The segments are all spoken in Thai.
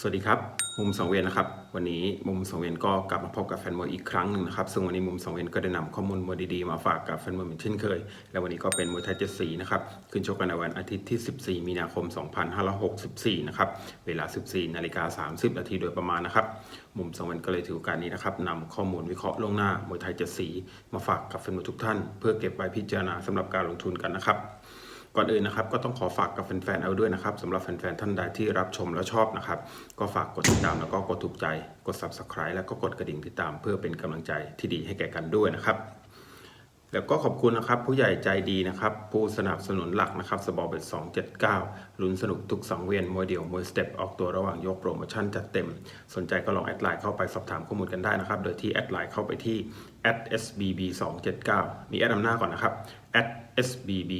สวัสดีครับ มุมสังเวียนนะครับ วันนี้มุมสังเวียนก็กลับมาพบกับแฟนมวยอีกครั้งหนึ่งนะครับ ซึ่งวันนี้มุมสังเวียนก็ได้นำข้อมูลมวยดีๆมาฝากกับแฟนมวยเหมือนเช่นเคย และวันนี้ก็เป็นมวยไทยเจ็ดสีนะครับ ขึ้นชกกันในวันอาทิตย์ที่ 14 มีนาคม 2564 นะครับ เวลา 14 นาฬิกา 30 นาทีโดยประมาณนะครับ มุมสังเวียนก็เลยถือโอกาสนี้นะครับนำข้อมูลวิเคราะห์ล่วงหน้ามวยไทยเจ็ดสีมาฝากกับแฟนมวยทุกท่าน เพื่อเก็บไว้พิจารณาสำหรับการลงทุนกันนะครับ ก่อนอื่นนะครับก็ต้องขอฝากกับแฟนๆเอาด้วยนะครับสำหรับแฟนๆท่านใดที่รับชมและชอบนะครับ ก็ฝากกดติดตามแล้วก็กดถูกใจ กด subscribe แล้วก็กดกระดิ่งติดตาม เพื่อเป็นกำลังใจที่ดีให้แก่กันด้วยนะครับ แล้วก็ขอบคุณนะครับ ผู้ใหญ่ใจดีนะครับ ผู้สนับสนุนหลักนะครับสบอเบ็ด279ลุ้นสนุกทุกสังเวียนมวยเดี่ยวมวยสเต็ปออกตัวระหว่างยกโปรโมชั่นจัดเต็ม สนใจก็ลองแอดไลน์เข้าไปสอบถามข้อมูลกันได้นะครับ โดยที่แอดไลน์เข้าไปที่ @sbb 279มีแอดนำหน้าก่อนนะครับ @sbb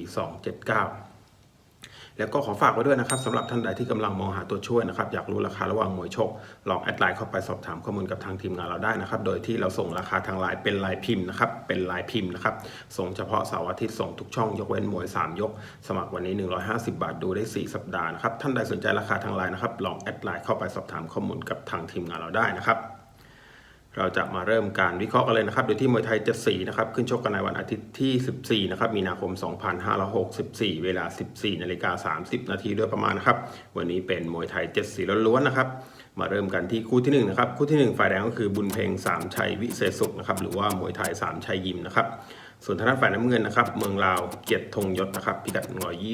279 แล้วก็ขอฝากไว้ด้วยนะครับสำหรับท่านใดที่กำลังมองหาตัวช่วยนะครับ อยากรู้ราคาระหว่างมวยชก ลองแอดไลน์เข้าไปสอบถามข้อมูลกับทางทีมงานเราได้นะครับ โดยที่เราส่งราคาทางไลน์เป็นลายพิมพ์นะครับ เป็นลายพิมพ์นะครับ ส่งเฉพาะเสาร์อาทิตย์ส่งทุกช่องยกเว้นมวย 3 ยก สมัครวันนี้ 150 บาทดูได้ 4 สัปดาห์นะครับ ท่านใดสนใจราคาทางไลน์นะครับ ลองแอดไลน์เข้าไปสอบถามข้อมูลกับทางทีมงานเราได้นะครับ เราจะมาเริ่มการวิเคราะห์กันเลยนะครับโดยที่มวยไทย7สีนะครับขึ้นชกกันในวันอาทิตย์ที่ 14นะครับมีนาคม 2564 เวลา 14นาฬิกา30 นาทีโดยประมาณนะครับวันนี้เป็นมวยไทย7สีล้วนๆนะครับมาเริ่มกันที่คู่ที่1นะครับคู่ที่1ฝ่ายแดงก็คือบุญเพ็งสามชัยวิเศษสุขนะครับหรือว่ามวยไทยสามชัยยิมนะครับส่วนทางด้านฝ่ายน้ำเงินนะครับเมืองลาวเกียรติธงยศนะครับพิกัด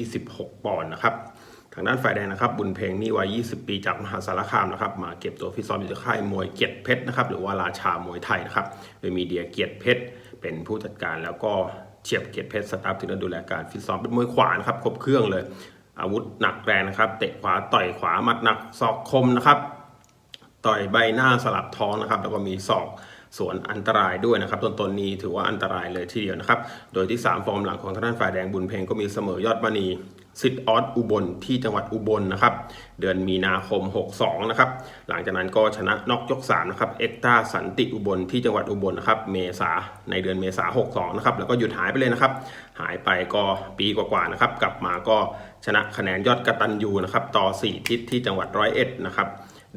126 ปอนด์นะครับ ทางด้านฝ่ายแดงนะครับ บุญเพลงนี่วัย 20 ปีจากมหาสารคามนะครับ มาเก็บตัวฟิตซ้อมอยู่ที่ค่ายมวยเกียรติเพชรนะครับ หรือว่าราชามวยไทยนะครับ โดยมีเดียเกียรติเพชรเป็นผู้จัดการแล้วก็เฉียบเกียรติเพชรสตาฟถึงจะดูแลการฟิตซ้อมเป็นมวยขวานะครับ ครบเครื่องเลย อาวุธหนักแรงนะครับ เตะขวาต่อยขวาหมัดหนักศอกคมนะครับ ต่อยใบหน้าสลับท้องนะครับ แล้วก็มีศอกสวนอันตรายด้วยนะครับตนๆนนี้ถือว่าอันตรายเลยทีเดียวนะครับ โดยที่ 3 ฟอร์มหลังของทางด้านฝ่ายแดงบุญเพลงก็มีเสมอยอดมณี ซิดออสอุบลที่จังหวัดอุบลนะครับ เดือนมีนาคม 62 นะครับ หลังจากนั้นก็ชนะน็อกยก 3 นะครับ เอ็กตาสันติอุบลที่จังหวัดอุบลนะครับ เมษาในเดือนเมษา 62 นะครับ แล้วก็หยุดหายไปเลยนะครับ หายไปก็ปีกว่าๆนะครับ กลับมาก็ชนะคะแนนยอดกระตันยูนะครับ ต่อ 4 ทิศที่จังหวัดร้อยเอ็ดนะครับ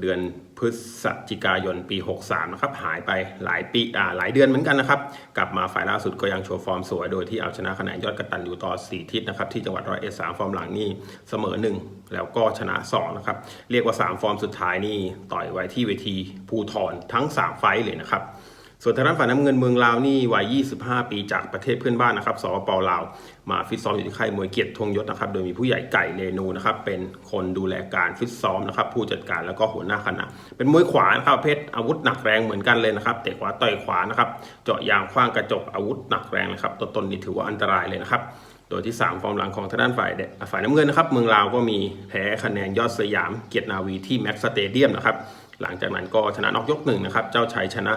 เดือน พฤศจิกายนปี 63 นะครับ หายไปหลายปีอ่าหลายเดือนเหมือนกันนะครับ กลับมาฝ่ายล่าสุดก็ยังโชว์ฟอร์มสวย โดยที่เอาชนะคะแนนยอดกตันอยู่ต่อ 4 ทิศนะครับ ที่จังหวัดร้อยเอ็ดสามฟอร์มหลังนี่เสมอ 1 แล้วก็ชนะ 2 นะครับ เรียกว่า 3 ฟอร์มสุดท้ายนี่ต่อยไว้ที่เวทีภูทรทั้ง 3 ไฟท์เลยนะครับ ส่วนทางด้านฝ่ายน้ำเงินเมืองลาวนี่วัย 25 ปีจากประเทศเพื่อนบ้านนะครับสปปลาว มาฟิตซ้อมอยู่ที่ค่ายมวยเกียรติธงยศนะครับโดยมีผู้ใหญ่ไก่เรนูนะครับเป็นคนดูแลการฟิตซ้อมนะครับผู้จัดการแล้วก็หัวหน้าคณะ เป็นมวยขวานะครับประเภทอาวุธหนักแรงเหมือนกันเลยนะครับเตะขวาต่อยขวานะครับเจาะยางคว้างกระจกอาวุธหนักแรงนะครับต้นๆนี่ถือว่าอันตรายเลยนะครับโดยที่ 3 ฟอร์มหลังของทางด้านฝ่ายฝ่ายน้ำเงินนะครับ เมืองลาวก็มีแพ้คะแนนยอดสยามเกียรตินาวีที่แม็กซ์สเตเดียมนะครับ หลังจากนั้นก็ชนะนอกยกหนึ่งนะครับ เจ้าชัยชนะ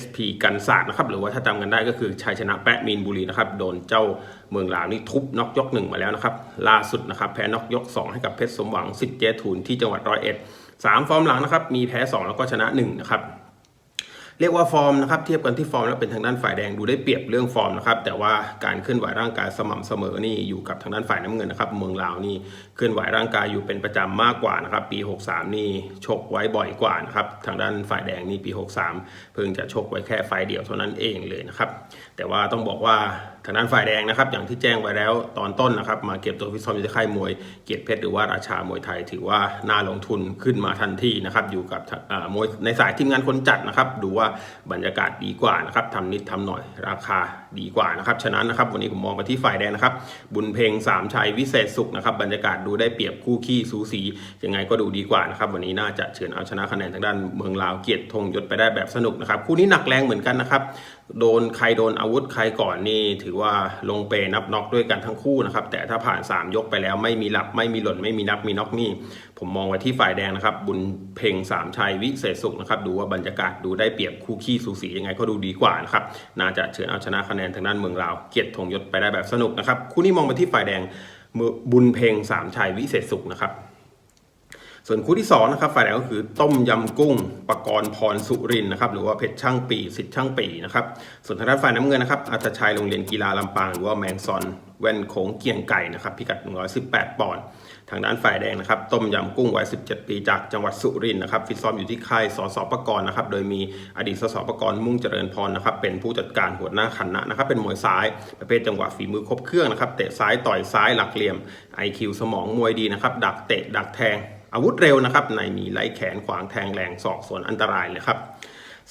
SP กันศาสตร์นะครับ หรือว่าถ้าจำกันได้ก็คือชัยชนะแปะมีนบุรีนะครับ โดนเจ้าเมืองลาวนี่ทุบนอกยกหนึ่งมาแล้วนะครับ ล่าสุดนะครับ แพ้นอกยก 2 ให้กับเพชรสมหวังสิทธิ์เจทูนที่จังหวัดร้อยเอ็ดสามฟอร์มหลังนะครับ มีแพ้ 2 แล้วก็ชนะ1นะครับ เรียกว่าฟอร์มนะครับเทียบกันที่ฟอร์มแล้วเป็นทางด้านฝ่ายแดงดูได้เปรียบเรื่องฟอร์มนะครับแต่ว่าการเคลื่อนไหวร่างกายสม่ำเสมอนี่อยู่กับทางด้านฝ่ายน้ำเงินนะครับเมืองลาวนี่เคลื่อนไหวร่างกายอยู่เป็นประจำมากกว่านะครับปี 63 นี่ชกไว้บ่อยกว่านะครับทางด้านฝ่ายแดงนี่ปี 63 เพิ่งจะชกไว้แค่ไฟเดียวเท่านั้นเองเลยนะครับ แต่ว่าต้องบอกว่าทางด้านฝ่ายแดงนะครับ อย่างที่แจ้งไว้แล้วตอนต้นนะครับ มาเก็บตัวฟิตซ้อมอยู่ที่ค่ายมวยเกียรติเพชรหรือว่าราชามวยไทย ถือว่าน่าลงทุนขึ้นมาทันทีนะครับ อยู่กับมวยในสายทีมงานคนจัดนะครับ ดูว่าบรรยากาศดีกว่านะครับทำนิดทำหน่อยราคา ดีกว่านะครับฉะนั้นนะครับวันนี้ผมมองไปที่ฝ่ายแดงนะครับ บุญเพลงสามชัยวิเศษสุขนะครับบรรยากาศดูได้เปรียบคู่ขี้สูสียังไงก็ดูดีกว่านะครับวันนี้น่าจะเฉือนเอาชนะคะแนนทางด้านเมืองลาวเกียรติธงยศไปได้แบบสนุกนะครับคู่นี้หนักแรงเหมือนกันนะครับโดนใครโดนอาวุธใครก่อนนี่ถือว่าลงเปนับน็อกด้วยกันทั้งคู่นะครับแต่ถ้าผ่าน 3 ยกไปแล้วไม่มีหลับไม่มีหล่นไม่มีนับมีน็อกนี่ผมมองไว้ที่ฝ่ายแดงนะครับ บุญเพ่งสามชัยวิเศษสุขนะครับดูว่าบรรยากาศดูได้เปรียบคู่ขี้สูสียังไงก็ดูดีกว่านะครับน่าจะเฉือนเอาชนะคะแนนทางด้านเมืองลาวเกียรติธงยศไปได้แบบสนุกนะครับคู่นี้มองไปที่ฝ่ายแดงบุญเพ่งสามชัยวิเศษสุขนะครับ ส่วนคู่ที่2นะครับฝ่ายแดงก็คือต้มยำกุ้งปกรณ์พรสุรินนะครับหรือว่าเพชรช่างปีสิทธิ์ช่างปีนะครับส่วนทางด้านฝ่ายน้ำเงินนะครับอัตชัยโรงเรียนกีฬาลำปางหรือว่าแมงซอนแว่นโขงเกียงไก่นะครับพิกัด118ปอนด์ ทางด้านฝ่ายแดงนะครับ ต้มยำกุ้งวัย 17 ปีจากจังหวัดสุรินทร์นะครับฟิตซ้อมอยู่ที่ค่ายสสปกรณ์นะครับ โดยมีอดีตสสปกรณ์มุ่งเจริญพรนะครับ เป็นผู้จัดการหัวหน้าคณะนะครับ เป็นมวยซ้ายประเภทจังหวะฝีมือครบเครื่องนะครับเตะซ้ายต่อยซ้ายหลักเหลี่ยม IQ สมองมวยดีนะครับ ดักเตะดักแทง อาวุธเร็วนะครับในมีไล่แขนขวางแทงแรงศอกส่วนอันตรายเลยครับ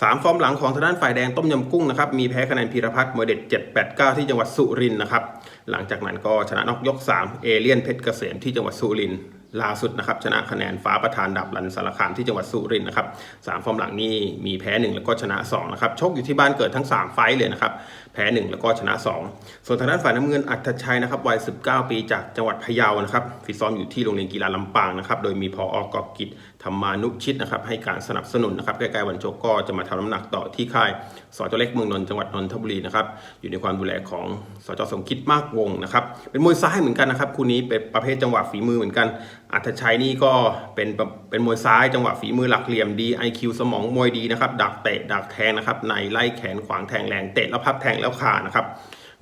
สามฟอร์มหลังของทางด้านฝ่ายแดงต้มยำกุ้งนะครับมีแพ้คะแนนพีรพัฒน์มวยเด็ด 789 ที่จังหวัดสุรินทร์นะครับหลังจากนั้นก็ชนะนอกยก 3 เอเลียนเพชรเกษมที่จังหวัดสุรินทร์ ล่าสุดนะครับชนะคะแนนฟ้าประธานดับรันสารคามที่จังหวัดสุรินทร์นะครับสามฟอร์มหลังนี้มีแพ้ 1 แล้วก็ชนะ2นะครับชกอยู่ที่บ้านเกิดทั้ง 3 ไฟเลยนะครับแพ้ 1 แล้วก็ชนะ 2 ส่วนทางด้านฝ่ายน้ำเงินอัธชัยนะครับวัย 19 ปีจากจังหวัดพะเยานะครับฟิตซ้อมอยู่ที่โรงเรียนกีฬาลำปางนะครับโดยมีพออกอบกิจธรรมานุชิตนะครับให้การสนับสนุนนะครับใกล้ๆวันชกก็จะมาทำน้ำหนักต่อที่ค่ายสจเล็กเมืองนนท์จังหวัดนนทบุรีนะครับอยู่ในความดูแลของสจสมคิดมากวงนะครับเป็นมวยซ้ายเหมือนกันนะครับคู่นี้เป็นประเภทจังหวะฝีมือเหมือนกัน อัธชัยนี่ก็เป็นเป็นมวยซ้ายจังหวะฝีมือหลักเหลี่ยมดี IQ สมองมวยดีนะครับดักเตะดักแทงนะครับในไล่แขนขวางแทงแรงเตะแล้วพับแทงแล้วขานะครับ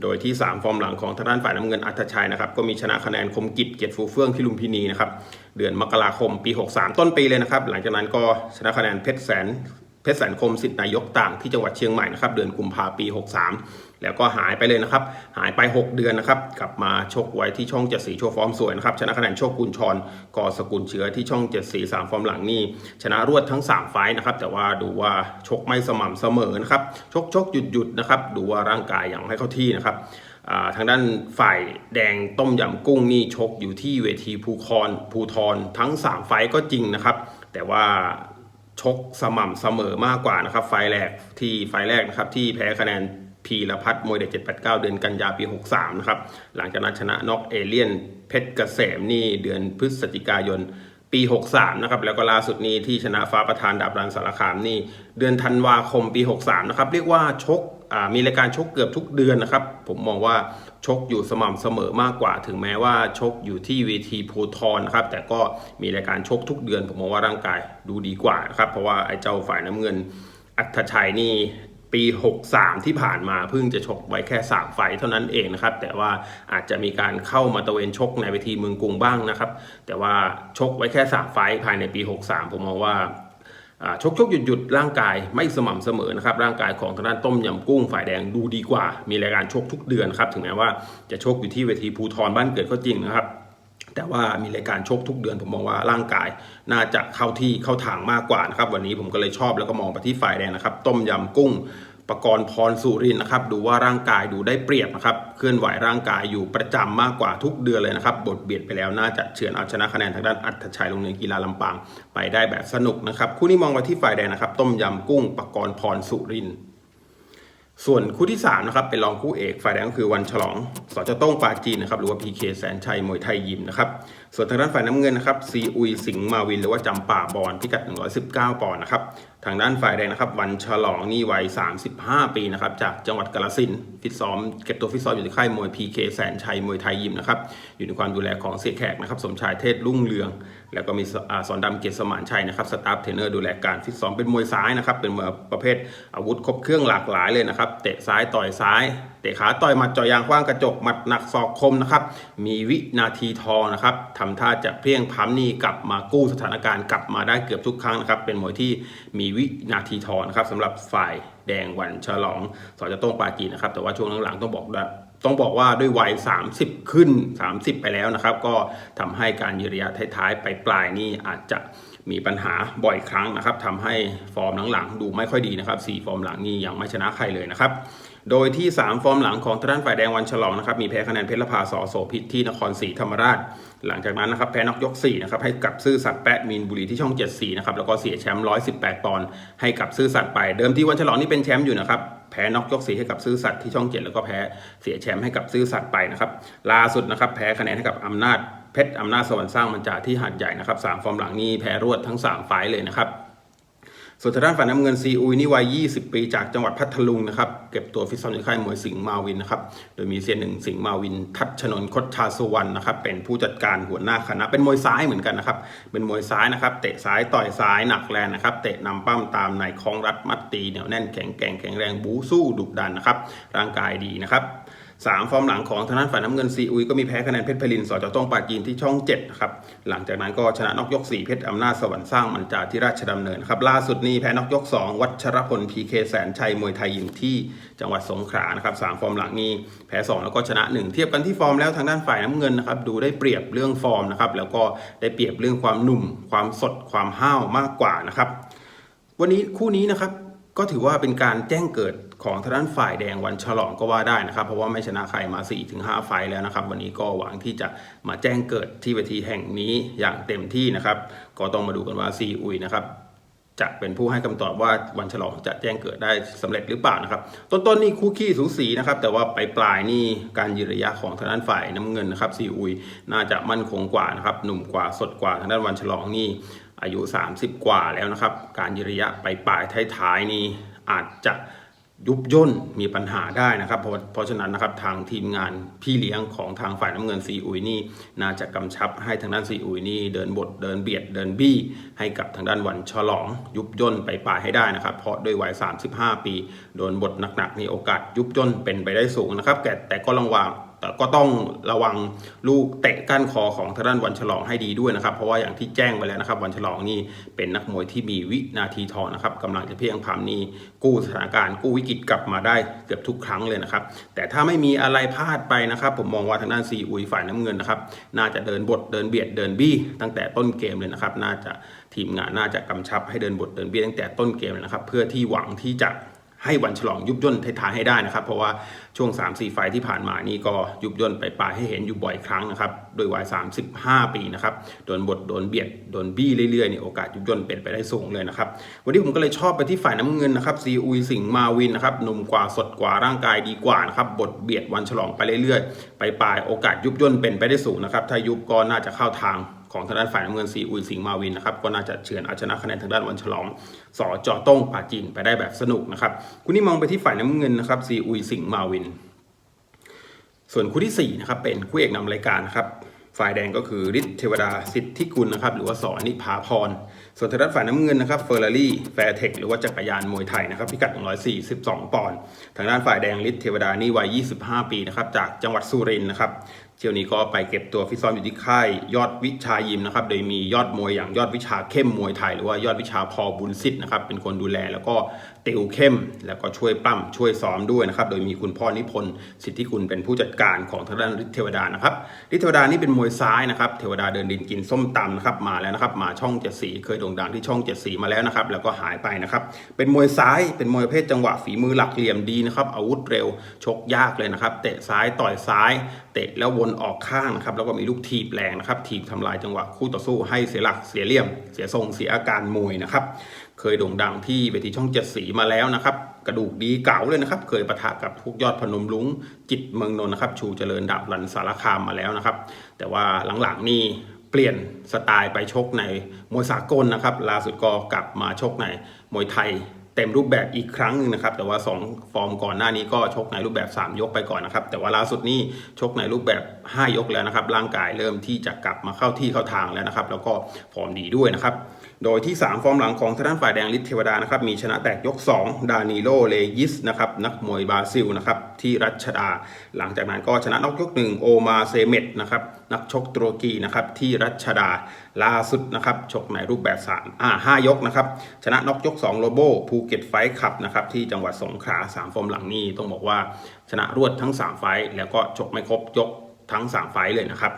โดยที่ 3 ฟอร์มหลังของทางด้านฝ่ายน้ำเงินอัธชัยนะครับก็มีชนะคะแนนคมกิจเกียรติฟูเฟื่องที่ลุมพินีนะครับเดือนมกราคมปี 63 ต้นปีเลยนะครับหลังจากนั้นก็ชนะคะแนนเพชรแสน เพชรแสนคมสิทธินายกต่างที่จังหวัดเชียงใหม่นะครับเดือนกุมภาปี 63 แล้วก็หายไปเลยนะครับ หายไป 6 เดือนนะครับกลับมาชกไว้ที่ช่องเจ็ดสีโชว์ฟอร์มสวยนะครับชนะคะแนนโชคกุลชรกอสกุลเชื้อที่ช่องเจ็ดสีสามฟอร์มหลังนี่ชนะรวดทั้ง 3 ไฟต์นะครับแต่ว่าดูว่าชกไม่สม่ำเสมอนะครับชกชกหยุดหยุดนะครับดูว่าร่างกายยังไม่เข้าที่นะครับทางด้านฝ่ายแดงต้มยำกุ้งนี่ชกอยู่ที่เวทีภูคอนภูทรทั้ง 3 ไฟต์ก็จริงนะครับ แต่ว่า ชกสม่ำเสมอมากกว่านะครับ ไฟแรกที่ไฟแรกนะครับที่แพ้คะแนนพีรพัฒน์มวยเด็ด789 เดือนกันยาปี 63 นะครับ หลังจากนั้นชนะน็อกเอเลียน เพชรเกษมนี่เดือนพฤศจิกายนปี 63 นะครับ แล้วก็ล่าสุดนี้ที่ชนะฟ้าประธานดาบรันสารคามนี่เดือนธันวาคมปี 63 นะครับ เรียกว่าชกมีรายการชกเกือบทุกเดือนนะครับ ผมมองว่า ชกอยู่สม่ำเสมอมากกว่า ถึงแม้ว่าชกอยู่ที่เวทีโพทอนนะครับ แต่ก็มีรายการชกทุกเดือน ผมมองว่าร่างกายดูดีกว่านะครับ เพราะว่าไอ้เจ้าฝ่ายน้ำเงิน อัธชัยนี่ปี 63 ที่ผ่านมาเพิ่งจะชกไว้แค่ 3 ไฟเท่านั้นเองนะครับ แต่ว่าอาจจะมีการเข้ามาตะเวนชกในเวทีเมืองกรุงบ้างนะครับ แต่ว่าชกไว้แค่ 3 ไฟภายในปี 63 ผมมองว่า ชกชกหยุดหยุดร่างกายไม่สม่ำเสมอนะครับร่างกายของทางด้านต้มยำกุ้งฝ่ายแดงดูดีกว่า มีรายการชกทุกเดือนครับถึงแม้ว่าจะชกอยู่ที่เวทีภูทรบ้านเกิดก็จริงนะครับแต่ว่ามีรายการชกทุกเดือนผมมองว่าร่างกาย น่าจะเข้าที่เข้าทางมากกว่านะครับวันนี้ผมก็เลยชอบแล้วก็มองไปที่ฝ่ายแดงนะครับ ต้มยำกุ้ง ประกรณ์พรสุรินนะครับ ดูว่าร่างกายดูได้เปรียบนะครับ เคลื่อนไหวร่างกายอยู่ประจำมากกว่าทุกเดือนเลยนะครับ บทเบียดไปแล้วน่าจะเฉือนเอาชนะคะแนนทางด้านอัธชัยโรงเรียนกีฬาลำปางไปได้แบบสนุกนะครับ คู่นี้มองไปที่ฝ่ายแดงนะครับ ต้มยำกุ้งประกรณ์พรสุริน ส่วนคู่ที่3นะครับเป็นรองคู่เอกฝ่ายแดงก็คือวันฉลองสจต้งปาจีนนะครับหรือว่าพีเคแสนชัยมวยไทยยิมนะครับส่วนทางด้านฝ่ายน้ำเงินนะครับซีอุยสิงห์มาวินหรือว่าจำป่าบอลพิกัด 119 ปอนด์นะครับทางด้านฝ่ายแดงนะครับวันฉลองนี่วัย 35 ปีนะครับจากจังหวัดกาฬสินฟิตซ้อมเก็บตัวฟิตซ้อมอยู่ที่ค่ายมวยพีเคแสนชัยมวยไทยยิมนะครับอยู่ในความดูแลของเสียแขกนะครับสมชายเทศรุ่งเรือง แล้วก็มีสอนดำเกียรติสมานชัยนะครับสตาฟเทรนเนอร์ดูแลการฟิตซ้อมเป็นมวยซ้ายนะครับเป็นมวยประเภทอาวุธครบเครื่องหลากหลายเลยนะครับเตะซ้ายต่อยซ้ายเตะขาต่อยหมัดจ่อยางคว้างกระจกหมัดหนักศอกคมนะครับมีวินาทีทองนะครับทำท่าจะเพียงพัมนี่กลับมากู้สถานการณ์กลับมาได้เกือบทุกครั้งนะครับเป็นมวยที่มีวินาทีทองนะครับสำหรับฝ่ายแดงวันฉลองสอจะต้องปาจีนะครับแต่ว่าช่วงหลังๆต้องบอกว่า ต้องบอกว่าด้วยวัย 30 ขึ้น 30 ไปแล้วนะครับ ก็ทำให้การยืนระยะท้ายๆ ไปปลายนี่อาจจะมีปัญหาบ่อยครั้งนะครับทำให้ฟอร์มหลังๆ ดูไม่ค่อยดีนะครับ4ฟอร์มหลังนี่ยังไม่ชนะใครเลยนะครับโดยที่ 3 ฟอร์มหลังของทางด้านฝ่ายแดงวันฉลองนะครับมีแพ้คะแนนเพชรละพาสอโสพิษที่นครศรีธรรมราช หลังจากนั้นนะครับแพ้นอกยก4นะครับให้กับซื่อสัตย์แปะมีนบุรีที่ช่อง 74 นะครับแล้วก็เสียแชมป์ 118 ปอนด์ให้กับซื่อสัตย์ไป เดิมที่วันฉลองนี่เป็นแชมป์อยู่นะครับ แพ้นอกยกสีให้กับซื้อสัตว์ที่ช่องเจ็ดแล้วก็แพ้เสียแชมป์ให้กับซื้อสัตว์ไปนะครับล่าสุดนะครับแพ้คะแนนให้กับอำนาจเพชรอำนาจสวรรค์สร้างมันจาที่หัดใหญ่นะครับสามฟอร์มหลังนี้แพ้รวดทั้ง3ไฟเลยนะครับ ส่วนทางด้านฝ่ายน้ำเงินซีอุยนี่วัย 20 ปีจากจังหวัดพัทลุงนะครับ เก็บตัวฟิตซ้อมในค่ายมวยสิงห์มาวินนะครับ โดยมีเซียนหนึ่งสิงห์มาวิน ทัชนน์คดชาสุวรรณนะครับ เป็นผู้จัดการหัวหน้าคณะ เป็นมวยซ้ายเหมือนกันนะครับ เป็นมวยซ้ายนะครับ เตะซ้ายต่อยซ้ายหนักแรงนะครับ เตะนำปั้มตามในคลองรัดมัดตีเหนียวแน่นแข็งแกร่งแข็งแรงบูสู้ดุดันนะครับ ร่างกายดีนะครับ สามฟอร์มหลังของทางด้านฝ่ายน้ำเงินซีอุยก็มีแพ้คะแนนเพชรพลินสอจต้องปาจีนที่ช่อง7นะครับหลังจากนั้นก็ชนะนอกยก 4 เพชรอำนาจสวรรค์สร้างมันจาที่ราชดำเนินครับล่าสุดนี้แพ้นอกยก 2 วัชรพลพีเคแสนชัยมวยไทยยิมที่จังหวัดสงขลานะครับสามฟอร์มหลังนี้แพ้ 2 แล้วก็ชนะ 1 เทียบกันที่ฟอร์มแล้วทางด้านฝ่ายน้ำเงินนะครับดูได้เปรียบเรื่องฟอร์มนะครับแล้วก็ได้เปรียบเรื่องความหนุ่ม ความสดความห้าวมากกว่านะครับวันนี้คู่นี้นะครับ ก็ถือว่าเป็นการแจ้งเกิดของทางด้านฝ่ายแดงวันฉลองก็ว่าได้นะครับ เพราะว่าไม่ชนะใครมา 4-5 ไฟแล้วนะครับ วันนี้ก็หวังที่จะมาแจ้งเกิดที่เวทีแห่งนี้อย่างเต็มที่นะครับ ก็ต้องมาดูกันว่าซีอุยนะครับจะเป็นผู้ให้คำตอบว่าวันฉลองจะแจ้งเกิดได้สำเร็จหรือเปล่านะครับ ต้นๆนี่คู่ขี้สูสีนะครับ แต่ว่าปปลายๆนี่การยืนระยะของทางด้านฝ่ายน้ำเงินนะครับซีอุย น่าจะมั่นคงกว่านะครับหนุ่มกว่าสดกว่าทางด้านวันฉลองนี่ อายุ 30 กว่าแล้วนะครับ การยืนระยะไปปลายท้ายๆนี่อาจจะยุบย่นมีปัญหาได้นะครับ เพราะเพราะฉะนั้นนะครับทางทีมงานพี่เลี้ยงของทางฝ่ายน้ำเงินซีอุยนี่น่าจะกำชับให้ทางด้านซีอุยนี่เดินบทเดินเบียดเดินบี้ ให้กับทางด้านวันฉลอง ยุบย่นไปปลายให้ได้นะครับ เพราะด้วยวัย 35 ปี โดนบทหนักๆนี่โอกาสยุบย่นเป็นไปได้สูงนะครับแต่แต่ก็ระวัง ก็ต้องระวังลูกเตะก้านคอของทางด้านวันฉลองให้ดีด้วยนะครับ เพราะว่าอย่างที่แจ้งไปแล้วนะครับวันฉลองนี่เป็นนักมวยที่มีวินาทีทองนะครับกำลังจะเพียงพามนี่กู้สถานการณ์กู้วิกฤตกลับมาได้เกือบทุกครั้งเลยนะครับ แต่ถ้าไม่มีอะไรพลาดไปนะครับ ผมมองว่าทางด้านซีอุยฝ่ายน้ำเงินนะครับน่าจะเดินบทเดินเบียดเดินบี้ ตั้งแต่ต้นเกมเลยนะครับ น่าจะทีมงานน่าจะกำชับให้เดินบทเดินเบี้ตั้งแต่ต้นเกมเลยนะครับ เพื่อที่หวังที่จะ ให้วันฉลองยุบย่นท้ายให้ได้นะครับ เพราะว่าช่วง 3-4 ไฟที่ผ่านมานี่ก็ยุบย่นไปปลายให้เห็นอยู่บ่อยครั้งนะครับ โดยวัย 35 ปีนะครับ โดนบทโดนเบียด โดนบี้เรื่อยๆนี่โอกาสยุบย่นเป็นไปได้สูงเลยนะครับ วันนี้ผมก็เลยชอบไปที่ฝ่ายน้ำเงินนะครับซีอุยสิงห์มาวินนะครับหนุ่มกว่าสดกว่าร่างกายดีกว่านะครับบทเบียดวันฉลองไปเรื่อยๆ ไปปลายโอกาสยุบย่นเป็นไปได้สูงนะครับถ้ายุบก็น่าจะเข้าทาง ของทางด้านฝ่ายน้ำเงินซีอุยสิงห์มาวินนะครับก็น่าจะเฉือนเอาชนะคะแนนทางด้านวันฉลองสอจอต้งปาจีนไปได้แบบสนุกนะครับคุณนี่มองไปที่ฝ่ายน้ำเงินนะครับซีอุยสิงห์มาวิน ส่วนคู่ที่4นะครับเป็นคู่เอกนำรายการนะครับฝ่ายแดงก็คือฤทธิ์เทวดาสิทธิกุลนะครับหรือว่าสอนิพาพร ส่วนทางด้านฝ่ายน้ำเงินนะครับเฟอร์รารี่แฟร์เทคหรือว่าจักรยานมวยไทยนะครับพิกัด 142 ปอนด์ทางด้านฝ่ายแดงฤทธิ์เทวดานี่วัย 25 ปีนะครับจากจังหวัดสุรินทร์นะครับ เที่ยวนี้ก็ไปเก็บตัวฟิตซ้อมอยู่ที่ค่ายยอดวิชายิมนะครับ โดยมียอดมวยอย่างยอดวิชาเข้มมวยไทย หรือว่ายอดวิชาพอบุญสิทธิ์นะครับ เป็นคนดูแลแล้วก็ ติวเข้ม แล้วก็ช่วยปั้มช่วยซ้อมด้วยนะครับโดยมีคุณพ่อนิพนธ์สิทธิคุณเป็นผู้จัดการของทางด้านฤทธิเทวดานะครับฤทธิเทวดานี่เป็นมวยซ้ายนะครับเทวดาเดินดินกินส้มตำนะครับมาแล้วนะครับมาช่องเจ็ดสีเคยโด่งดังที่ช่องเจ็ดสีมาแล้วนะครับแล้วก็หายไปนะครับเป็นมวยซ้ายเป็นมวยประเภทจังหวะฝีมือหลักเหลี่ยมดีนะครับอาวุธเร็วชกยากเลยนะครับเตะซ้ายต่อยซ้าย เตะแล้ววนออกข้างนะครับแล้วก็มีลูกทีบแรงนะครับทีบทำลายจังหวะคู่ต่อสู้ให้เสียหลักเสียเหลี่ยม เสียทรงเสียอาการมวยนะครับ เคยโด่งดังที่เวทีช่องเจ็ดสีมาแล้วนะครับ กระดูกดีเก่าเลยนะครับ เคยประทะกับพวกยอดพนมลุงจิตเมืองนนท์นะครับ ชูเจริญดับหลันสารคามมาแล้วนะครับ แต่ว่าหลังๆนี่เปลี่ยนสไตล์ไปชกในมวยสากลนะครับล่าสุดก็กลับมาชกในมวยไทยเต็มรูปแบบอีกครั้งหนึงนะครับ แต่ว่า 2 ฟอร์มก่อนหน้านี้ก็ชกในรูปแบบ 3 ยกไปก่อนนะครับ แต่ว่าล่าสุดนี้ชกในรูปแบบ 5 ยกแล้วนะครับ ร่างกายเริ่มที่จะกลับมาเข้าที่เข้าทางแล้วนะครับ แล้วก็ฟอร์มดีด้วยนะครับ โดยที่ 3 ฟอร์มหลังของทางด้านฝ่ายแดงฤทธิ์เทวดานะครับมีชนะแตกยก 2 ดานิโลเลยิสนะครับนักมวยบราซิลนะครับที่รัชดา หลังจากนั้นก็ชนะนอกยก 1 โอมาเซเมตนะครับนักชกตุรกีนะครับที่รัชดาล่าสุดนะครับชกในรูปแบบ3อ่า5ยกนะครับชนะนอกยก 2 โลโบภูเก็ตไฟท์คับนะครับที่จังหวัดสงขลา3ฟอร์มหลังนี้ต้องบอกว่าชนะรวดทั้ง 3 ไฟแล้วก็ชกไม่ครบยกทั้ง 3 ไฟเลยนะครับ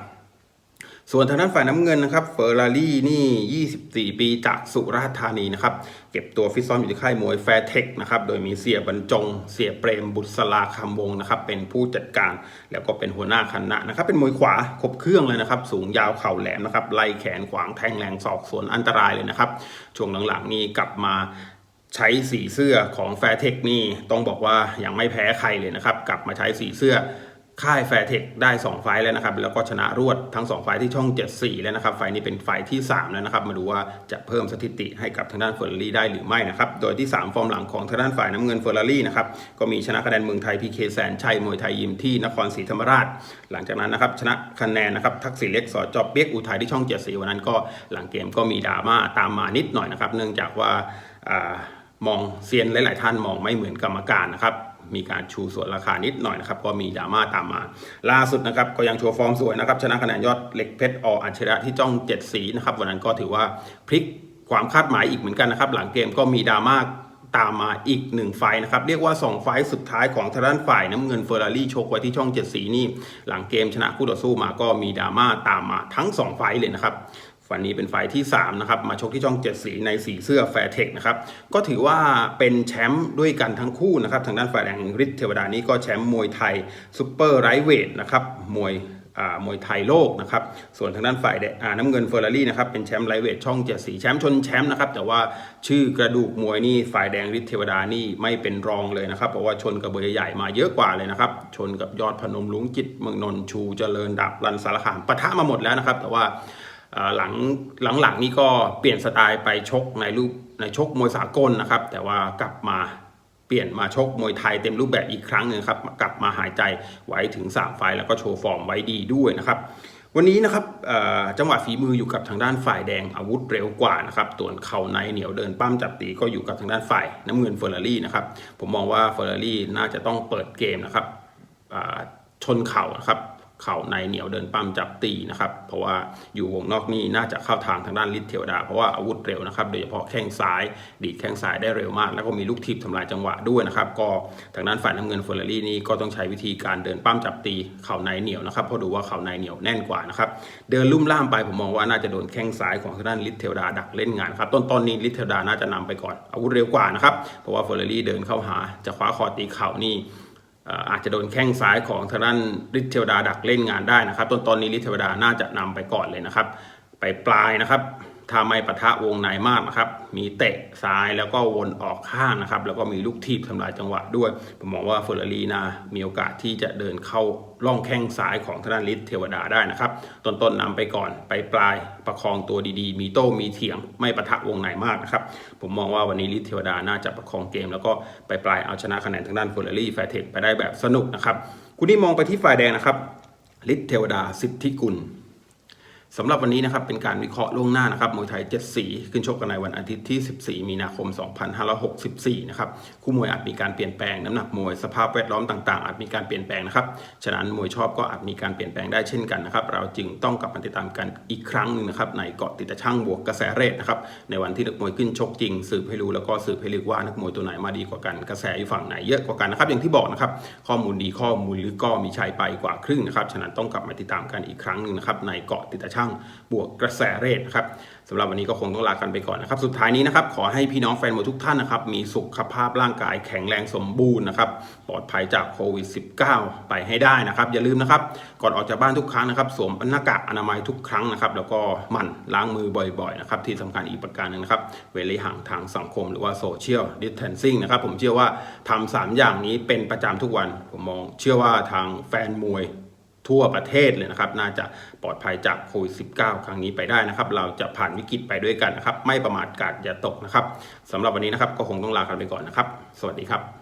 ส่วนทางด้านฝ่ายน้ำเงินนะครับเฟอร์รารี่นี่ 24 ปีจากสุราษฎร์ธานีนะครับ เก็บตัวฟิตซ้อมอยู่ที่ค่ายมวยแฟร์เทคนะครับ โดยมีเสียบรรจง เสียเปรมบุษราคำวงนะครับ เป็นผู้จัดการแล้วก็เป็นหัวหน้าคณะนะครับ เป็นมวยขวาครบเครื่องเลยนะครับ สูงยาวเข่าแหลมนะครับ ไล่แขนขวางแทงแรงศอกสวนอันตรายเลยนะครับ ช่วงหลังๆนี่กลับมาใช้สีเสื้อของแฟร์เทคนี่ต้องบอกว่ายังไม่แพ้ใครเลยนะครับ กลับมาใช้สีเสื้อ ค่ายแฟร์เทคได้ 2 ไฟล์แล้วนะครับ แล้วก็ชนะรวดทั้ง 2 ไฟล์ที่ช่อง 74 แล้วนะครับ ไฟล์นี้เป็นไฟล์ที่ 3 แล้วนะครับ มาดูว่าจะเพิ่มสถิติให้กับทางด้านเฟอร์รารี่ได้หรือไม่นะครับ โดยที่ 3 ฟอร์มหลังของทางด้านฝ่ายน้ำเงินเฟอร์รารี่นะครับ ก็มีชนะคะแนนเมืองไทยพีเคแสนชัยมวยไทยยิมที่นครศรีธรรมราช หลังจากนั้นนะครับชนะคะแนนนะครับทักษิณเล็กสอจอบเปียกอุทัยที่ช่อง 74 วันนั้นก็หลังเกมก็มีดราม่าตามมานิดหน่อยนะครับ เนื่องจากว่ามองเซียนหลาย ๆ ท่านมองไม่เหมือนกรรมการนะครับ มีการชูส่วนราคานิดหน่อยนะครับก็มีดราม่าตามมา ล่าสุดนะครับก็ยังโชว์ฟอร์มสวยนะครับชนะคะแนนยอดเหล็กเพชรออัจฉริยะที่จ้องเจ็ดสีนะครับวันนั้นก็ถือว่าพลิกความคาดหมายอีกเหมือนกันนะครับหลังเกมก็มีดราม่าตามมาอีกหนึ่งไฟนะครับ เรียกว่า 2 ไฟสุดท้ายของทางด้านฝ่ายน้ำเงินเฟอร์รารี่ชกไว้ที่ช่องเจ็ดสีนี่ หลังเกมชนะคู่ต่อสู้มาก็มีดราม่าตามมาทั้ง 2 ไฟเลยนะครับ วันนี้เป็นไฟล์ที่ 3 นะครับ มาชกที่ช่องเจ็ดสีในสีเสื้อแฟร์เทคนะครับ ก็ถือว่าเป็นแชมป์ด้วยกันทั้งคู่นะครับ ทางด้านฝ่ายแดงฤทธิ์เทวดานี่ก็แชมป์มวยไทยซูเปอร์ไรท์เวทนะครับ มวยอ่ามวยไทยโลกนะครับ ส่วนทางด้านฝ่ายแดงน้ำเงินเฟอร์รารี่นะครับ เป็นแชมป์ไลท์เวทช่องเจ็ดสีแชมป์ชนแชมป์นะครับ แต่ว่าชื่อกระดูกมวยนี่ฝ่ายแดงฤทธิ์เทวดานี่ไม่เป็นรองเลยนะครับ เพราะว่าชนกับเบอร์ใหญ่มาเยอะกว่าเลยนะครับ ชนกับยอดพนมลุงจิตเมืองนนท์ชูเจริญดับรันสารคามปะทะมาหมดแล้วนะครับ แต่ว่า หลังหลังๆนี่ก็เปลี่ยนสไตล์ไปชกในรูปในชกมวยสากลนะครับ แต่ว่ากลับมาเปลี่ยนมาชกมวยไทยเต็มรูปแบบอีกครั้งหนึงครับกลับมาหายใจไว้ถึง 3 ไฟแล้วก็โชว์ฟอร์มไว้ดีด้วยนะครับ วันนี้นะครับจังหวะฝีมืออยู่กับทางด้านฝ่ายแดงอาวุธเร็วกว่านะครับส่วนเข่าในเหนียวเดินปั้มจับตีก็อยู่กับทางด้านฝ่ายน้ำเงินเฟอร์รารี่นะครับผมมองว่าเฟอร์รารี่น่าจะต้องเปิดเกมนะครับชนเข่านะครับ เข่าในเหนียวเดินปั้มจับตีนะครับเพราะว่าอยู่วงนอกนี่น่าจะเข้าทางทางด้านลิทเทวดา เพราะว่าอาวุธเร็วนะครับโดยเฉพาะแข้งซ้ายดีดแข้งซ้ายได้เร็วมาก แล้วก็มีลูกทีบทำลายจังหวะด้วยนะครับก็ทางด้านฝ่ายน้ำเงินเฟอร์รารี่นี่ก็ต้องใช้วิธีการเดินปั้มจับตีเข่าในเหนียวนะครับเพราะดูว่าเข่าในเหนียวแน่นกว่านะครับเดินลุ่มล่ามไปผมมองว่าน่าจะโดนแข้งซ้ายของทางด้านลิทเทวดาดักเล่นงานครับต้นๆนี้ลิทเทวดาน่าจะนำไปก่อนอาวุธเร็วกว่านะครับเพราะว่าเฟอร์รารี่เดินเข้าหาจะคว้าคอตีเข่านี่ อาจจะโดนแข้งซ้ายของทางด้านฤทธิ์เทวดาดักเล่นงานได้นะครับ ต้นตอนนี้ฤทธิ์เทวดาน่าจะนำไปก่อนเลยนะครับ ไปปลายนะครับ ถ้าไม่ปะทะวงในมากนะครับ มีเตะซ้ายแล้วก็วนออกข้างนะครับ แล้วก็มีลูกทีบทำลายจังหวะด้วย ผมมองว่าเฟอร์รารี่นะมีโอกาสที่จะเดินเข้าล่องแข้งซ้ายของทางด้านฤทธิ์เทวดาได้นะครับ ต้นๆนนำไปก่อนไปปลายประคองตัวดีๆ มีโต้มีเถียง ไม่ปะทะวงในมากนะครับ ผมมองว่าวันนี้ฤทธิ์เทวดาน่าจะประคองเกม แล้วก็ไปปลายเอาชนะคะแนนทางด้านเฟอร์รารี่แฟร์เทคไปได้แบบสนุกนะครับคุณนี่มองไปที่ฝ่ายแดงนะครับฤทธิ์เทวดาสิทธิกุล สำหรับวันนี้นะครับเป็นการวิเคราะห์ล่วงหน้านะครับมวยไทย 7 สีขึ้นชกกันในวันอาทิตย์ที่ 14 มีนาคม 2564 นะครับคู่มวยอาจมีการเปลี่ยนแปลงน้ำหนักมวยสภาพแวดล้อมต่างๆ อาจมีการเปลี่ยนแปลงนะครับฉะนั้นมวยชอบก็อาจมีการเปลี่ยนแปลงได้เช่นกันนะครับเราจึงต้องกลับมาติดตามกันอีกครั้งหนึ่งนะครับในเกาะติดตะช่างบวกกระแสเรทนะครับในวันที่นักมวยขึ้นชกจริงสืบให้รู้แล้วก็สืบให้ลึกว่านักมวยตัวไหนมาดีกว่ากันกระแสอยู่ฝั่งไหนเยอะกว่ากันนะครับอย่างที่บอกนะครับข้อมูลดีข้อมูลลึกก็มีชัยไปกว่าครึ่งนะครับฉะนั้นต้องกลับมาติดตามกันอีกครั้งหนึ่งนะครับในเกาะติดตะช่างบวกกระแสเรทนะครับสำหรับวันนี้ก็คงต้องลากันไปก่อนนะครับสุดท้ายนี้นะครับขอให้พี่น้องแฟนมวยทุกท่านนะครับมีสุขภาพร่างกายแข็งแรงสมบูรณ์นะครับปลอดภัยจากโควิด -19 ไปให้ได้นะครับ อย่าลืมนะครับก่อนออกจากบ้านทุกครั้งนะครับสวมหน้ากากอนามัยทุกครั้งนะครับแล้วก็หมั่นล้างมือบ่อยๆนะครับที่สำคัญอีกประการหนึงนะครับเว้นระยะห่างทางสังคมหรือว่าโซเชียลดิสเทนซิ่งนะครับผมเชื่อว่าทำสามอย่างนี้เป็นประจำทุกวันผมมอง เชื่อว่าทางแฟนมวย ทั่วประเทศเลยนะครับน่าจะปลอดภัยจากโควิด -19 ครั้งนี้ไปได้นะครับ เราจะผ่านวิกฤตไปด้วยกันนะครับ ไม่ประมาทกาดอย่าตกนะครับสำหรับวันนี้นะครับก็คงต้องลากันไปก่อนนะครับ สวัสดีครับ